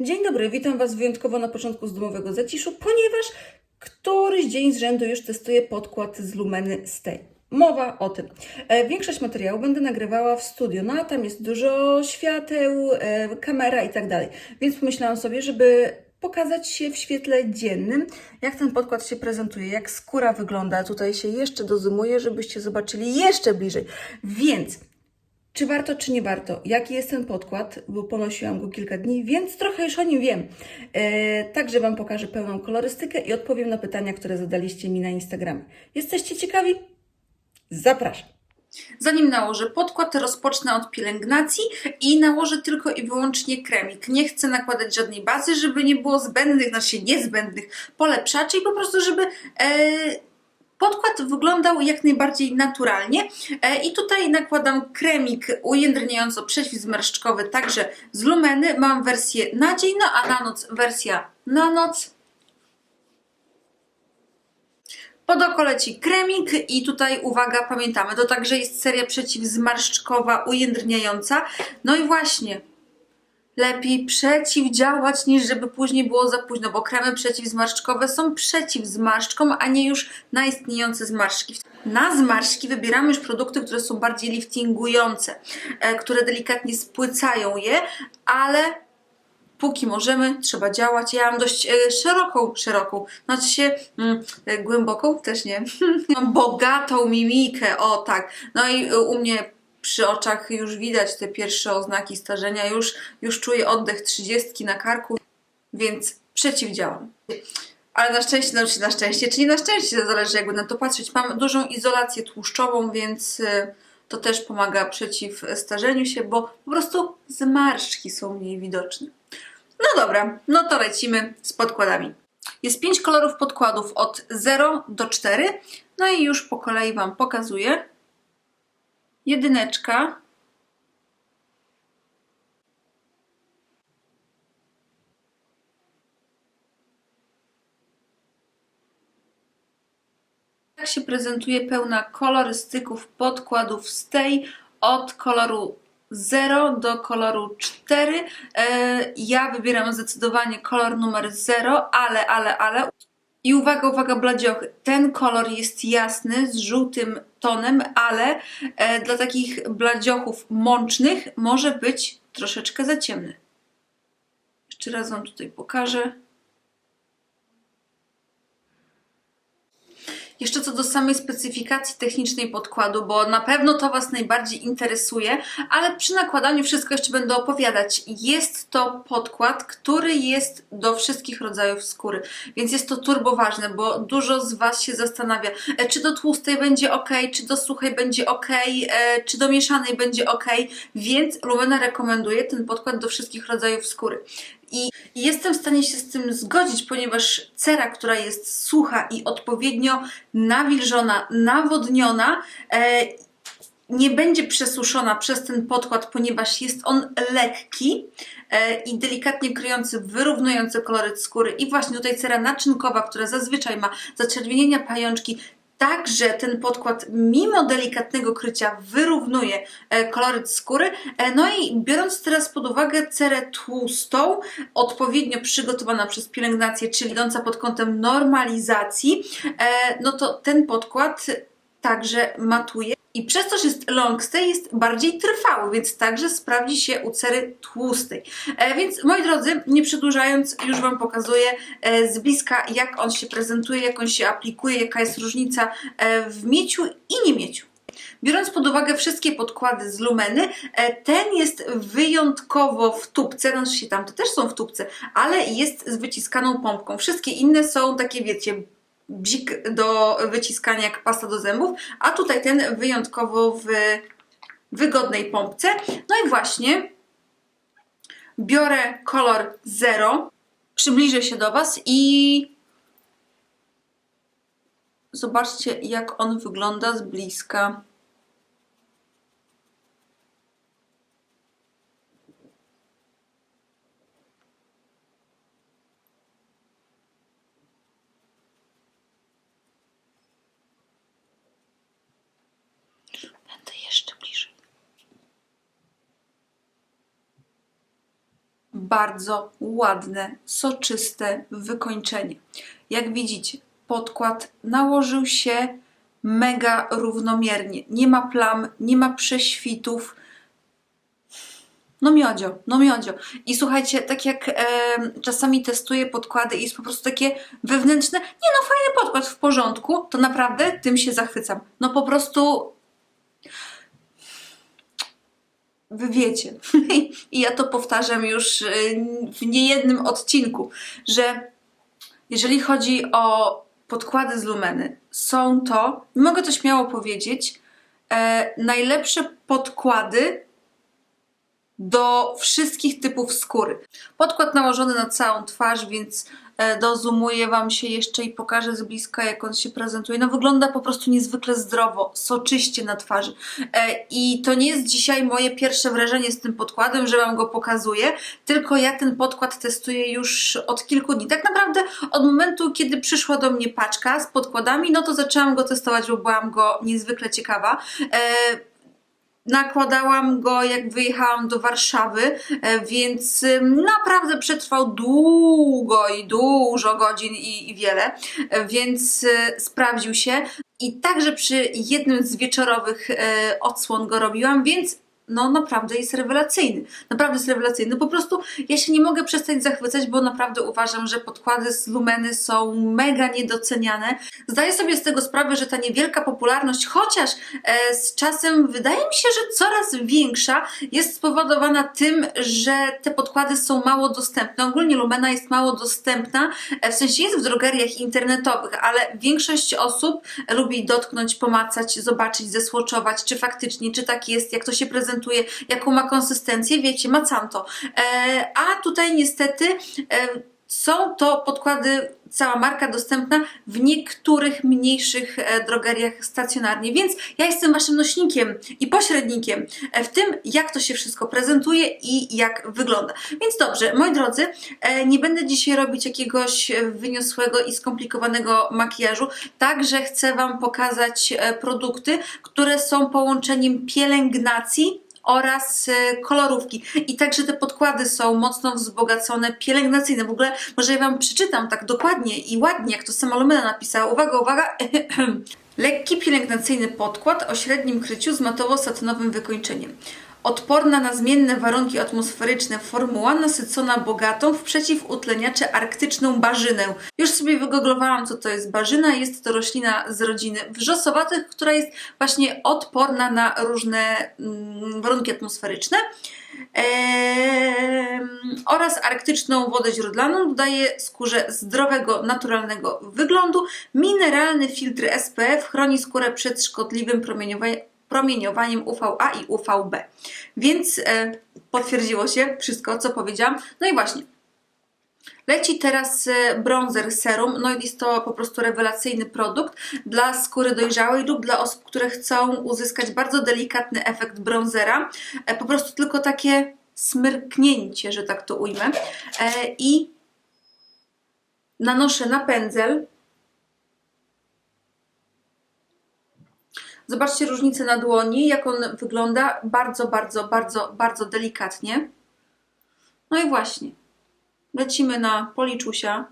Dzień dobry, witam Was wyjątkowo na początku z domowego zaciszu, ponieważ któryś dzień z rzędu już testuję podkład z Lumeny Stay. Mowa o tym. E, Większość materiału będę nagrywała w studio, no a tam jest dużo świateł, e, kamera i tak dalej. Więc pomyślałam sobie, żeby pokazać się w świetle dziennym, jak ten podkład się prezentuje, jak skóra wygląda. Tutaj się jeszcze dozumuję, żebyście zobaczyli jeszcze bliżej. Więc czy warto, czy nie warto? Jaki jest ten podkład? Bo ponosiłam go kilka dni, więc trochę już o nim wiem. E, także Wam pokażę pełną kolorystykę i odpowiem na pytania, które zadaliście mi na Instagramie. Jesteście ciekawi? Zapraszam. Zanim nałożę podkład, rozpocznę od pielęgnacji i nałożę tylko i wyłącznie kremik. Nie chcę nakładać żadnej bazy, żeby nie było zbędnych, znaczy niezbędnych polepszaczy i po prostu, żeby e, podkład wyglądał jak najbardziej naturalnie. E, I tutaj nakładam kremik ujędrniająco przeciwzmarszczkowy, także z Lumeny. Mam wersję na dzień, no a na noc wersja na noc. Pod oko leci kremik i tutaj uwaga, pamiętamy, to także jest seria przeciwzmarszczkowa, ujędrniająca. No i właśnie, lepiej przeciwdziałać niż żeby później było za późno, bo kremy przeciwzmarszczkowe są przeciw zmarszczkom, a nie już na istniejące zmarszczki. Na zmarszczki wybieramy już produkty, które są bardziej liftingujące, e, które delikatnie spłycają je, ale póki możemy, trzeba działać. Ja mam dość e, szeroką, szeroką, znaczy się mm, e, głęboką, też nie, mam bogatą mimikę, o tak. No i u mnie przy oczach już widać te pierwsze oznaki starzenia, już, już czuję oddech trzydziestki na karku, więc przeciwdziałam. Ale na szczęście, znaczy na szczęście, czy nie na szczęście, zależy jakby na to patrzeć. Mam dużą izolację tłuszczową, więc e, to też pomaga przeciw starzeniu się, bo po prostu zmarszczki są mniej widoczne. No dobra, no to lecimy z podkładami. Jest pięć kolorów podkładów od 0 do 4. No i już po kolei Wam pokazuję. Jedyneczka. Tak się prezentuje pełna kolorystyków podkładów z tej od koloru 0 do koloru 4. E, Ja wybieram zdecydowanie kolor numer 0, ale, ale, ale. I uwaga, uwaga, bladziochy. Ten kolor jest jasny, z żółtym tonem, ale e, dla takich bladziochów mącznych może być troszeczkę za ciemny. Jeszcze raz Wam tutaj pokażę. Jeszcze co do samej specyfikacji technicznej podkładu, bo na pewno to Was najbardziej interesuje, ale przy nakładaniu wszystko jeszcze będę opowiadać. Jest to podkład, który jest do wszystkich rodzajów skóry, więc jest to turbo ważne, bo dużo z Was się zastanawia, e, czy do tłustej będzie ok, czy do suchej będzie ok, e, czy do mieszanej będzie ok, więc Lumena rekomenduje ten podkład do wszystkich rodzajów skóry. I jestem w stanie się z tym zgodzić, ponieważ cera, która jest sucha i odpowiednio nawilżona, nawodniona, e, nie będzie przesuszona przez ten podkład, ponieważ jest on lekki e, i delikatnie kryjący, wyrównujący koloryt skóry. I właśnie tutaj cera naczynkowa, która zazwyczaj ma zaczerwienienia pajączki, Także ten podkład, mimo delikatnego krycia, wyrównuje e, koloryt skóry. E, No i biorąc teraz pod uwagę cerę tłustą, odpowiednio przygotowana przez pielęgnację, czyli idąca pod kątem normalizacji, e, no to ten podkład także matuje. I przez to, że jest long stay, jest bardziej trwały, więc także sprawdzi się u cery tłustej. E, więc moi drodzy, nie przedłużając, już Wam pokazuję e, z bliska, jak on się prezentuje, jak on się aplikuje, jaka jest różnica e, w mieciu i nie mieciu. Biorąc pod uwagę wszystkie podkłady z Lumeny, e, ten jest wyjątkowo w tubce, znaczy się tamte też są w tubce, ale jest z wyciskaną pompką. Wszystkie inne są takie, wiecie, bzik do wyciskania jak pasta do zębów, a tutaj ten wyjątkowo w wygodnej pompce. No i właśnie biorę kolor 0, przybliżę się do Was i zobaczcie jak on wygląda z bliska. Będę jeszcze bliżej. Bardzo ładne, soczyste wykończenie. Jak widzicie, podkład nałożył się mega równomiernie. Nie ma plam, nie ma prześwitów. No miodzio, no miodzio. I słuchajcie, tak jak e, czasami testuję podkłady i jest po prostu takie wewnętrzne, nie no, fajny podkład w porządku, to naprawdę tym się zachwycam. No po prostu wy wiecie. I ja to powtarzam już y, w niejednym odcinku, że jeżeli chodzi o podkłady z Lumeny, są to, mogę to śmiało powiedzieć, e, najlepsze podkłady do wszystkich typów skóry. Podkład nałożony na całą twarz, więc dozumuję Wam się jeszcze i pokażę z bliska, jak on się prezentuje. No wygląda po prostu niezwykle zdrowo, soczyście na twarzy. E, I to nie jest dzisiaj moje pierwsze wrażenie z tym podkładem, że Wam go pokazuję, tylko ja ten podkład testuję już od kilku dni. Tak naprawdę od momentu, kiedy przyszła do mnie paczka z podkładami, no to zaczęłam go testować, bo byłam go niezwykle ciekawa. Nakładałam go, jak wyjechałam do Warszawy, e, więc naprawdę przetrwał długo i dużo godzin i, i wiele, e, więc e, sprawdził się. I także przy jednym z wieczorowych odsłon go robiłam, więc no naprawdę jest rewelacyjny. Naprawdę jest rewelacyjny. Po prostu ja się nie mogę przestać zachwycać, bo naprawdę uważam, że podkłady z Lumeny są mega niedoceniane. Zdaję sobie z tego sprawę, że ta niewielka popularność, chociaż e, z czasem wydaje mi się, że coraz większa, jest spowodowana tym, że te podkłady są mało dostępne. Ogólnie Lumena jest mało dostępna, e, w sensie jest w drogeriach internetowych, ale większość osób lubi dotknąć, pomacać, zobaczyć, zesłoczować, czy faktycznie, czy tak jest, jak to się prezentuje, jaką ma konsystencję, wiecie, macam to. E, a tutaj niestety e, są to podkłady, cała marka dostępna w niektórych mniejszych e, drogeriach stacjonarnie, więc ja jestem Waszym nośnikiem i pośrednikiem w tym, jak to się wszystko prezentuje i jak wygląda. Więc dobrze, moi drodzy, nie będę dzisiaj robić jakiegoś wyniosłego i skomplikowanego makijażu, także chcę Wam pokazać produkty, które są połączeniem pielęgnacji oraz e, kolorówki. I także te podkłady są mocno wzbogacone, pielęgnacyjne. W ogóle może ja Wam przeczytam tak dokładnie i ładnie, jak to sama Lumena napisała. Uwaga, uwaga! Lekki pielęgnacyjny podkład o średnim kryciu z matowo-satynowym wykończeniem. Odporna na zmienne warunki atmosferyczne formuła nasycona bogatą w przeciwutleniacze arktyczną barzynę. Już sobie wygooglowałam, co to jest barzyna. Jest to roślina z rodziny wrzosowatych, która jest właśnie odporna na różne mm, warunki atmosferyczne. Eee, oraz arktyczną wodę źródlaną dodaje skórze zdrowego, naturalnego wyglądu. Mineralny filtr SPF chroni skórę przed szkodliwym promieniowaniem promieniowaniem UVA i UVB. Więc e, potwierdziło się wszystko, co powiedziałam. No i właśnie. Leci teraz e, bronzer serum, no i jest to po prostu rewelacyjny produkt dla skóry dojrzałej lub dla osób, które chcą uzyskać bardzo delikatny efekt bronzera. E, po prostu tylko takie smyrknięcie, że tak to ujmę. I nanoszę na pędzel Zobaczcie różnicę na dłoni, jak on wygląda. Bardzo, bardzo, bardzo, bardzo delikatnie. No i właśnie. Lecimy na policzusia.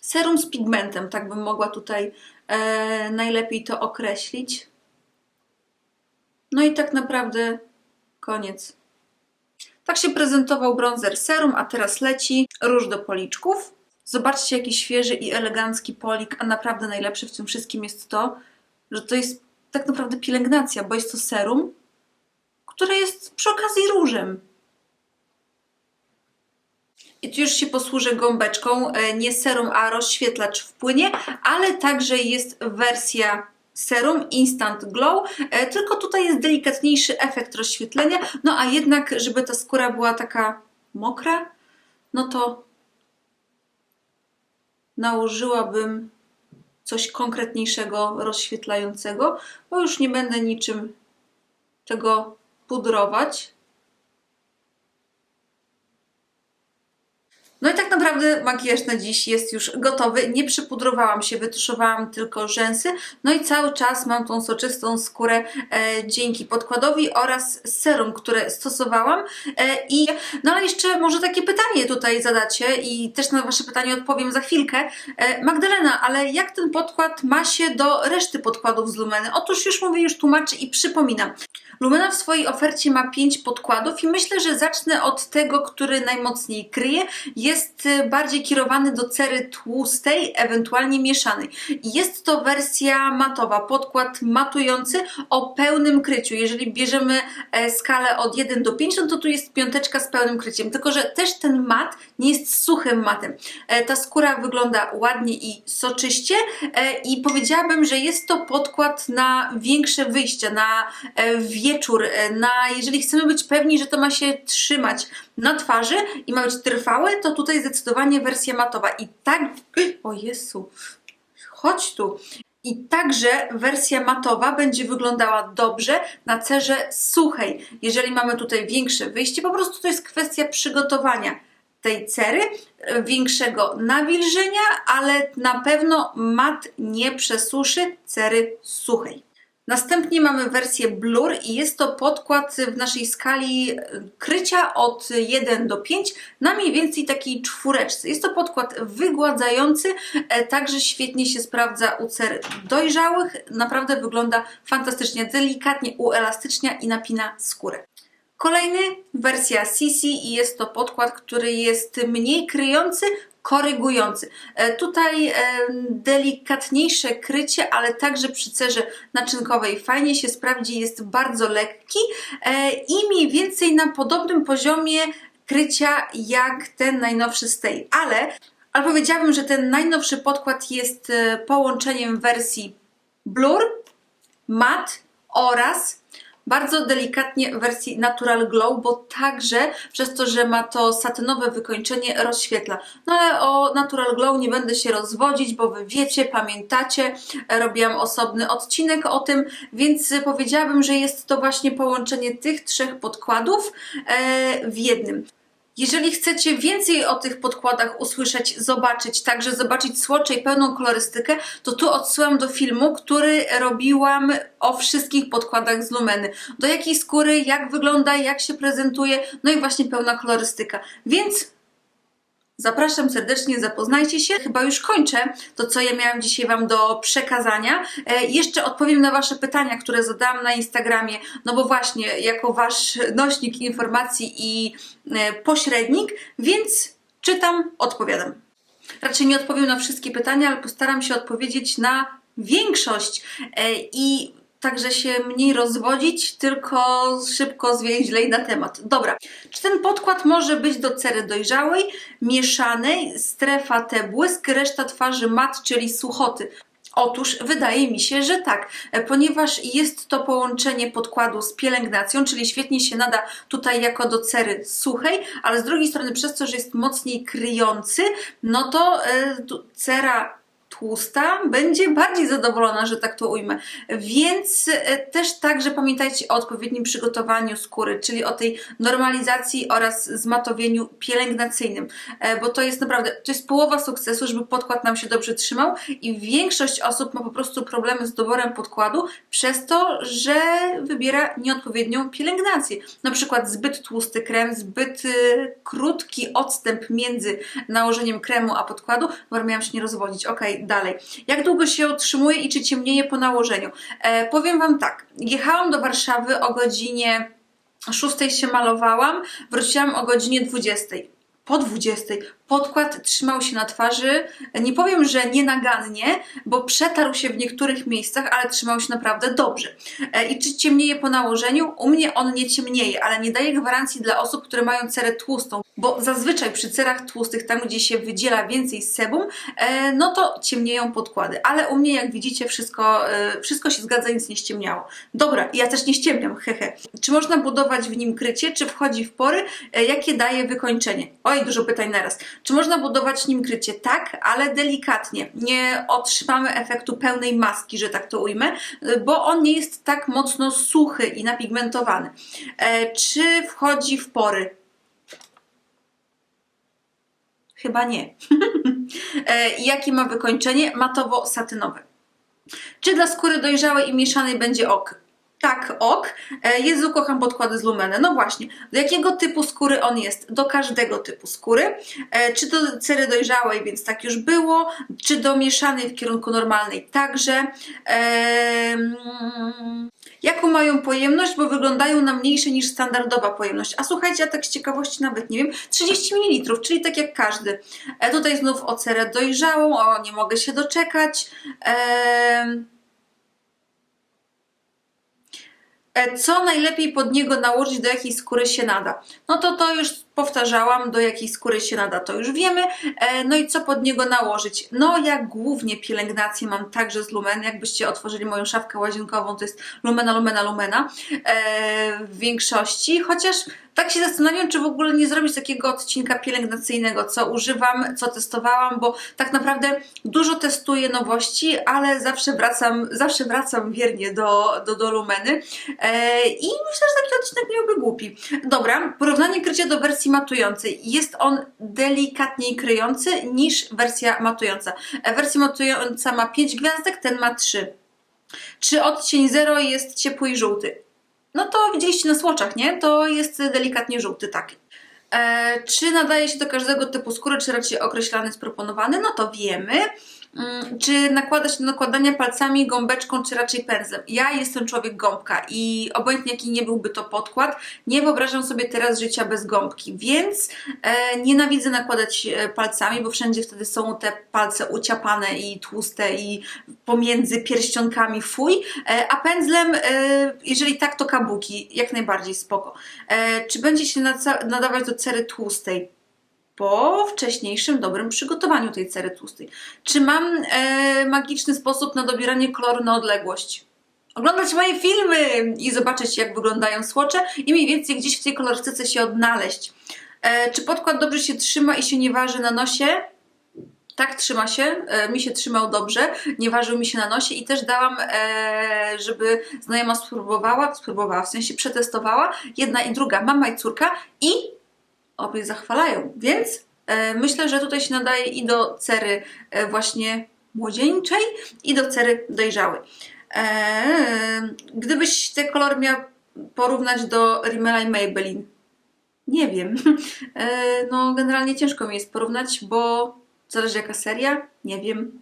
Serum z pigmentem, tak bym mogła tutaj e, najlepiej to określić. No i tak naprawdę koniec. Tak się prezentował bronzer serum, a teraz leci róż do policzków. Zobaczcie, jaki świeży i elegancki polik, a naprawdę najlepsze w tym wszystkim jest to, że to jest tak naprawdę pielęgnacja, bo jest to serum, które jest przy okazji różem. I tu już się posłużę gąbeczką, e, nie serum, a rozświetlacz w płynie, ale także jest wersja serum Instant Glow, e, tylko tutaj jest delikatniejszy efekt rozświetlenia, no a jednak, żeby ta skóra była taka mokra, no to nałożyłabym coś konkretniejszego, rozświetlającego, bo już nie będę niczym tego pudrować. No i tak naprawdę makijaż na dziś jest już gotowy. Nie przypudrowałam się, wytuszowałam tylko rzęsy. No i cały czas mam tą soczystą skórę e, dzięki podkładowi oraz serum, które stosowałam. E, I no ale jeszcze może takie pytanie tutaj zadacie i też na Wasze pytanie odpowiem za chwilkę. E, Magdalena, ale jak ten podkład ma się do reszty podkładów z Lumeny? Otóż już mówię, już tłumaczę i przypominam. Lumena w swojej ofercie ma 5 podkładów i myślę, że zacznę od tego, który najmocniej kryje. Jest y, bardziej kierowany do cery tłustej, ewentualnie mieszanej. Jest to wersja matowa, podkład matujący o pełnym kryciu. Jeżeli bierzemy e, skalę od 1 do 5, no to tu jest piąteczka z pełnym kryciem. Tylko, że też ten mat nie jest suchym matem. E, Ta skóra wygląda ładnie i soczyście e, i powiedziałabym, że jest to podkład na większe wyjścia, na e, wieczór, e, na jeżeli chcemy być pewni, że to ma się trzymać na twarzy i ma być trwałe, to tutaj zdecydowanie wersja matowa. I tak, o Jezu, chodź tu. I także wersja matowa będzie wyglądała dobrze na cerze suchej. Jeżeli mamy tutaj większe wyjście, po prostu to jest kwestia przygotowania tej cery, e, większego nawilżenia, ale na pewno mat nie przesuszy cery suchej. Następnie mamy wersję Blur i jest to podkład w naszej skali e, krycia od 1 do 5 na mniej więcej takiej czwóreczce. Jest to podkład wygładzający, e, także świetnie się sprawdza u cer dojrzałych. Naprawdę wygląda fantastycznie, delikatnie uelastycznia i napina skórę. Kolejny wersja CC i jest to podkład, który jest mniej kryjący, korygujący. E, Tutaj e, delikatniejsze krycie, ale także przy cerze naczynkowej fajnie się sprawdzi, jest bardzo lekki e, i mniej więcej na podobnym poziomie krycia jak ten najnowszy Stay, ale, ale powiedziałabym, że ten najnowszy podkład jest połączeniem wersji Blur, Matte oraz bardzo delikatnie w wersji Natural Glow, bo także przez to, że ma to satynowe wykończenie rozświetla. No ale o Natural Glow nie będę się rozwodzić, bo Wy wiecie, pamiętacie, robiłam osobny odcinek o tym, więc powiedziałabym, że jest to właśnie połączenie tych trzech podkładów e, w jednym. Jeżeli chcecie więcej o tych podkładach usłyszeć, zobaczyć, także zobaczyć słocze i pełną kolorystykę, to tu odsyłam do filmu, który robiłam o wszystkich podkładach z Lumeny. Do jakiej skóry, jak wygląda, jak się prezentuje, no i właśnie pełna kolorystyka. Więc Zapraszam serdecznie, zapoznajcie się. Chyba już kończę to, co ja miałam dzisiaj Wam do przekazania. E, jeszcze odpowiem na Wasze pytania, które zadałam na Instagramie, no bo właśnie jako Wasz nośnik informacji i e, pośrednik, więc czytam, odpowiadam. Raczej nie odpowiem na wszystkie pytania, ale postaram się odpowiedzieć na większość e, i także się mniej rozwodzić, tylko szybko zwięźlej na temat. Dobra, czy ten podkład może być do cery dojrzałej, mieszanej, strefa T błysk, reszta twarzy mat, czyli suchoty? Otóż wydaje mi się, że tak, ponieważ jest to połączenie podkładu z pielęgnacją, czyli świetnie się nada tutaj jako do cery suchej, ale z drugiej strony przez to, że jest mocniej kryjący, no to tu cera tłusta będzie bardziej zadowolona, że tak to ujmę. Więc e, też także pamiętajcie o odpowiednim przygotowaniu skóry, czyli o tej normalizacji oraz zmatowieniu pielęgnacyjnym, e, bo to jest naprawdę, to jest połowa sukcesu, żeby podkład nam się dobrze trzymał i większość osób ma po prostu problemy z doborem podkładu przez to, że wybiera nieodpowiednią pielęgnację. Na przykład zbyt tłusty krem, zbyt y, krótki odstęp między nałożeniem kremu a podkładu. Dobra, miałam się nie rozwodzić. Ok, dalej. Jak długo się utrzymuje i czy ciemnieje po nałożeniu? E, powiem Wam tak. Jechałam do Warszawy o godzinie 6 się malowałam, wróciłam o godzinie 20. Po 20 podkład trzymał się na twarzy. Nie powiem, że nienagannie, bo przetarł się w niektórych miejscach, ale trzymał się naprawdę dobrze. E, I czy ciemnieje po nałożeniu? U mnie on nie ciemnieje, ale nie daje gwarancji dla osób, które mają cerę tłustą, bo zazwyczaj przy cerach tłustych, tam gdzie się wydziela więcej sebum, e, no to ciemnieją podkłady. Ale u mnie, jak widzicie, wszystko, e, wszystko się zgadza, nic nie ściemniało. Dobra, ja też nie ściemniam, hehe. Czy można budować w nim krycie, czy wchodzi w pory? Jakie daje wykończenie? Oj, dużo pytań naraz. Czy można budować nim krycie? Tak, ale delikatnie. Nie otrzymamy efektu pełnej maski, że tak to ujmę, bo on nie jest tak mocno suchy i napigmentowany. E, czy wchodzi w pory? Chyba nie. E, Jakie ma wykończenie? Matowo-satynowe. Czy dla skóry dojrzałej i mieszanej będzie ok? Tak, ok. E, Jezu, kocham podkłady z Lumene. No właśnie. Do jakiego typu skóry on jest? Do każdego typu skóry. E, Czy do cery dojrzałej, więc tak już było. Czy do mieszanej w kierunku normalnej? Także. Em, Jaką mają pojemność, bo wyglądają na mniejsze niż standardowa pojemność. A słuchajcie, ja tak z ciekawości nawet nie wiem, 30 ml, czyli tak jak każdy. E, tutaj znów o cerę dojrzałą, o nie mogę się doczekać. Em, E, Co najlepiej pod niego nałożyć, do jakiej skóry się nada? No to to już powtarzałam, do jakiej skóry się nada, to już wiemy. E, No i co pod niego nałożyć? No ja głównie pielęgnację mam także z Lumen. Jakbyście otworzyli moją szafkę łazienkową, to jest Lumena, Lumena, Lumena e, w większości. Chociaż tak się zastanawiam, czy w ogóle nie zrobić takiego odcinka pielęgnacyjnego, co używam, co testowałam, bo tak naprawdę dużo testuję nowości, ale zawsze wracam, zawsze wracam wiernie do, do, do Lumeny. E, I myślę, że taki odcinek nie byłby głupi. Dobra, porównanie krycia do wersji matującej. Jest on delikatniej kryjący niż wersja matująca. E, Wersja matująca ma 5 gwiazdek, ten ma 3. Czy odcień 0 jest ciepły i żółty? No to widzieliście na słoczach, nie? To jest delikatnie żółty, tak. E, czy nadaje się do każdego typu skóry, czy raczej określany jest? No to wiemy. Mm, Czy nakłada się do nakładania palcami, gąbeczką, czy raczej pędzlem? Ja jestem człowiek gąbka i obojętnie jaki nie byłby to podkład, nie wyobrażam sobie teraz życia bez gąbki, więc e, nienawidzę nakładać e, palcami, bo wszędzie wtedy są te palce uciapane i tłuste i pomiędzy pierścionkami fuj, e, a pędzlem, e, jeżeli tak, to kabuki, jak najbardziej spoko. E, czy będzie się nadawać do cery tłustej? Po wcześniejszym dobrym przygotowaniu tej cery tłustej. Czy mam e, magiczny sposób na dobieranie koloru na odległość? Oglądać moje filmy i zobaczyć, jak wyglądają słocze i mniej więcej gdzieś w tej kolorystyce się odnaleźć. E, czy podkład dobrze się trzyma i się nie waży na nosie? Tak, trzyma się. E, mi się trzymał dobrze, nie ważył mi się na nosie i też dałam, e, żeby znajoma spróbowała, spróbowała, w sensie przetestowała, jedna i druga, mama i córka i obie zachwalają, więc e, myślę, że tutaj się nadaje i do cery e, właśnie młodzieńczej i do cery dojrzałej. E, gdybyś te kolory miał porównać do Rimmela i Maybelline, nie wiem. No generalnie ciężko mi jest porównać, bo zależy jaka seria, nie wiem.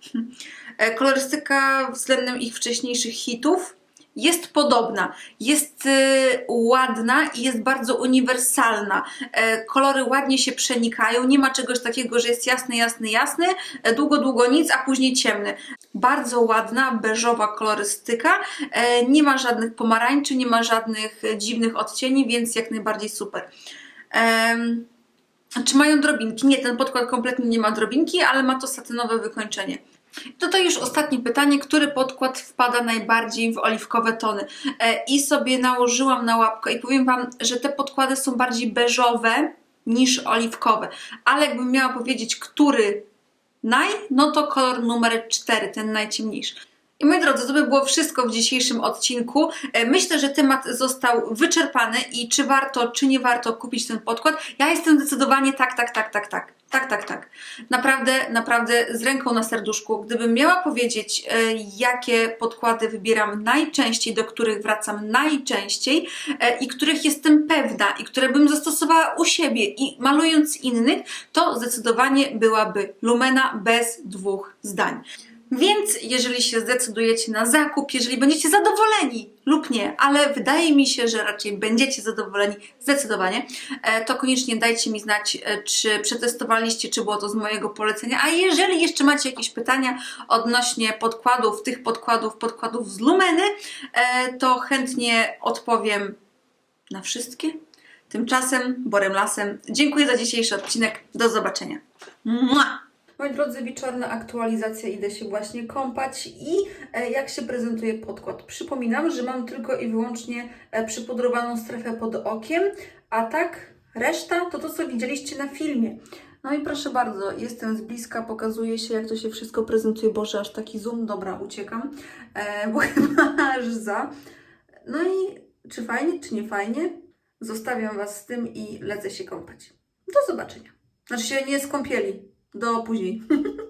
Kolorystyka względem ich wcześniejszych hitów jest podobna, jest y, ładna i jest bardzo uniwersalna. E, kolory ładnie się przenikają, nie ma czegoś takiego, że jest jasny, jasny, jasny, e, długo, długo nic, a później ciemny. Bardzo ładna, beżowa kolorystyka, e, nie ma żadnych pomarańczy, nie ma żadnych dziwnych odcieni, więc jak najbardziej super. Czy mają drobinki? Nie, ten podkład kompletnie nie ma drobinki, ale ma to satynowe wykończenie. Tutaj już ostatnie pytanie, który podkład wpada najbardziej w oliwkowe tony? E, I sobie nałożyłam na łapkę i powiem Wam, że te podkłady są bardziej beżowe niż oliwkowe. Ale jakbym miała powiedzieć, który naj, no to kolor numer 4, ten najciemniejszy. I moi drodzy, to by było wszystko w dzisiejszym odcinku. E, Myślę, że temat został wyczerpany i czy warto, czy nie warto kupić ten podkład. Ja jestem zdecydowanie tak, tak, tak, tak, tak. Tak, tak, tak. Naprawdę, naprawdę z ręką na serduszku. Gdybym miała powiedzieć, e, jakie podkłady wybieram najczęściej, do których wracam najczęściej e, i których jestem pewna i które bym zastosowała u siebie i malując innych, to zdecydowanie byłaby Lumena bez dwóch zdań. Więc jeżeli się zdecydujecie na zakup, jeżeli będziecie zadowoleni lub nie, ale wydaje mi się, że raczej będziecie zadowoleni zdecydowanie, e, to koniecznie dajcie mi znać, e, czy przetestowaliście, czy było to z mojego polecenia. A jeżeli jeszcze macie jakieś pytania odnośnie podkładów, tych podkładów, podkładów z Lumeny, e, to chętnie odpowiem na wszystkie. Tymczasem, Borem Lasem, dziękuję za dzisiejszy odcinek. Do zobaczenia. Mua! Moi drodzy, wieczorna aktualizacja, idę się właśnie kąpać i e, jak się prezentuje podkład. Przypominam, że mam tylko i wyłącznie e, przypudrowaną strefę pod okiem, a tak reszta to to, co widzieliście na filmie. No i proszę bardzo, jestem z bliska, pokazuje się, jak to się wszystko prezentuje. Boże, aż taki zoom, dobra, uciekam, e, bo chyba aż za. No i czy fajnie, czy nie fajnie? Zostawiam Was z tym i lecę się kąpać. Do zobaczenia. Znaczy się nie skąpieli. Do później.